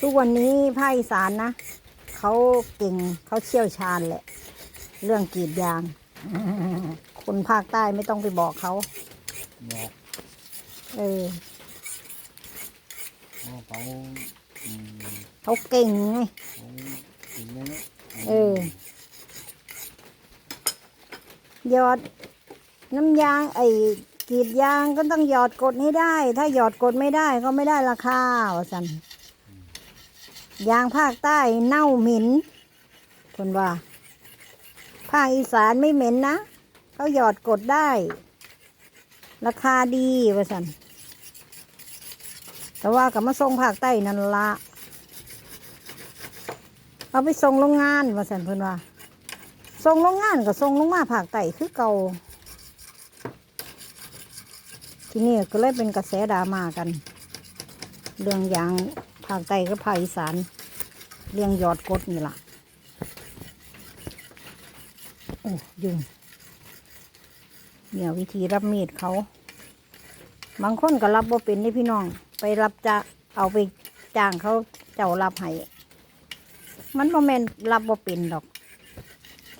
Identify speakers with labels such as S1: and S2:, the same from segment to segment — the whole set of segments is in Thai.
S1: ทุกวันนี้ภาคอีสานนะเขาเก่งเขาเชี่ยวชาญแหละ เรื่องกรีดยาง คนภาคใต้ไม่ต้องไปบอกเขา
S2: บอก
S1: เออ
S2: ว่าเขาอืม
S1: เขาเก่งไง
S2: เขาถึงแล้ว
S1: เออหยอดน้ำยางไอ้กรีดยางก็ต้องหยอดกดให้ได้ ถ้าหยอดกดไม่ได้ก็ไม่ได้ราคาว่าสัน ยางภาคใต้เน่าเหม็นคนว่า ภาคอีสานไม่เหม็นนะเขาหยอดกดได้ ราคาดีว่าสันแต่ว่ากับมาส่งภาคใต้นั่นละเอาไปส่งโรงงานว่าสันเพิ่นว่าส่งโรงงานก็ส่งลงมาภาคใต้คือเก่าที่นี่ก็เลยเป็นกระแสดราม่ากัน เรื่องยางภาคใต้กับภาคอีสาน เรื่องยอดกดนี่ล่ะ โอ้ยุงเนี่ยวิธีรับมีดเขา บางคนก็รับบ่เป็นนี่พี่น้อง ไปรับจะเอาไปจ้างเขาเจ้ารับให้มันบ่แม่นรับบ่เป็นดอก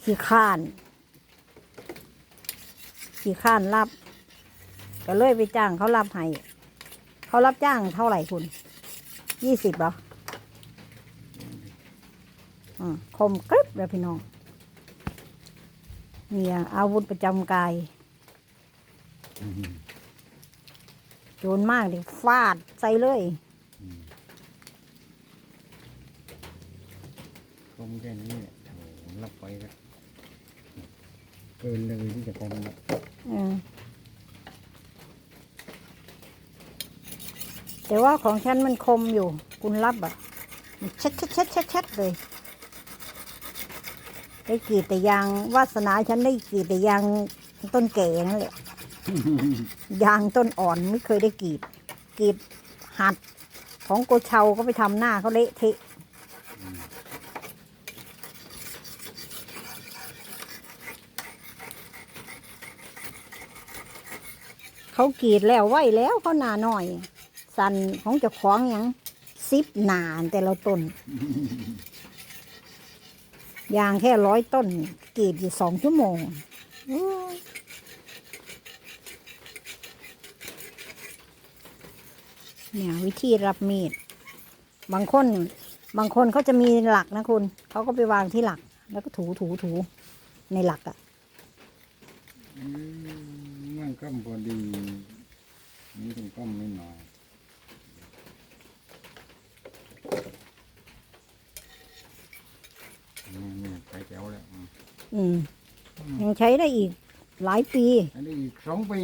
S1: ขี้ข้าน ขี้ข้านรับ ก็เลยไปจ้างเขารับให้เขารับจ้างเท่าไหร่คุณยี่สิบเหรอ คมกริบเลยพี่น้องเนี่ยอาวุธประจำกาย
S2: อืม
S1: โจรมากเลยฟาดใส่เลย
S2: อืมคมแค่นี้แหละโอ้โหรับไปแล้วเกินเลยที่จะทำนะ
S1: เออแต่ว่าของฉันมันคมอยู่ คุณรับอะ มันเช็ดเช็ดเช็ดเช็ดเช็ดเลย ได้กรีดแต่ยางวาสนาฉันได้กรีดแต่ยางต้นแก่นั่นแหละ ยางต้นอ่อนไม่เคยได้กรีดกรีดหัดของโกเชาก็ไปทำหน้าเขาเละเทะเขากรีดแล้วไหวแล้วเขาหนาหน่อย สันของเจ้าของหยังซิบหนานแต่ละต้น ยางแค่ร้อยต้นกรีดอยู่สองชั่วโมงเนี่ยวิธีรับมีด บางคน บางคนเขาจะมีหลักนะคุณ เขาก็ไปวางที่หลัก แล้วก็ถูถูถูในหลักอะ่ะ
S2: มันก็พอดี นี่ต้องก้มไม่หน่อยนี่นี่ไปแจ๋วแล้ว อืม
S1: อืมยังใช้ได้อีกหลายปี
S2: อันนี้อีกสองปี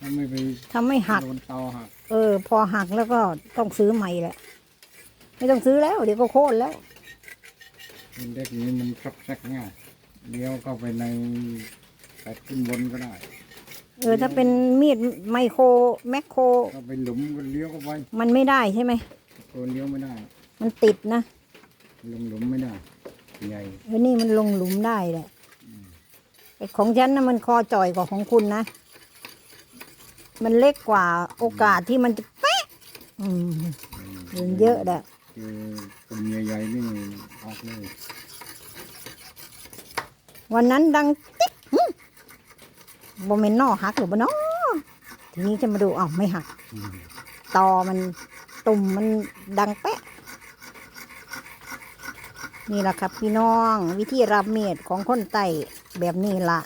S2: ถ้าไม่ไป
S1: ถ้าไม่หัก
S2: โดนเตาหัก
S1: เออ พอหักแล้วก็ต้องซื้อใหม่แหละ ไม่ต้องซื้อแล้ว เดี๋ยวก็โค่นแล้ว
S2: เป็นเด็กนี้มันซับซักง่ายเลี้ยวเข้าไปในแปดขึ้นบนก็ได้
S1: เออ ถ้าเป็นมีดไมโครแมคโคร
S2: เข้าไปหลุมก็เลี้ยวเข้าไป
S1: มันไม่ได้ใช่ไหม
S2: โคนเลี้ยวไม่ได้
S1: มันติดนะ
S2: ลงหลุมไม่ได้ ใหญ่
S1: เออนี่มันลงหลุมได้แหละไอ้ของฉันนะมันคอจ่อยกว่าของคุณนะ มันเล็กกว่าโอกาสที่มันจะเป๊ะอืมมันเยอะแหละ
S2: คือกลุ่มใหญ่ๆนี่ออกเลย
S1: วันนั้นดังติ๊กหึบอมเมนนอหักหรือบ่เนอทีนี้จะมาดูอ้าวไม่หัก
S2: อืม
S1: ตอมันตุ่มมันดังแป๊ะ นี่แหละครับพี่น้องวิธีรับเม็ดของคนไต้แบบนี้ล่ะ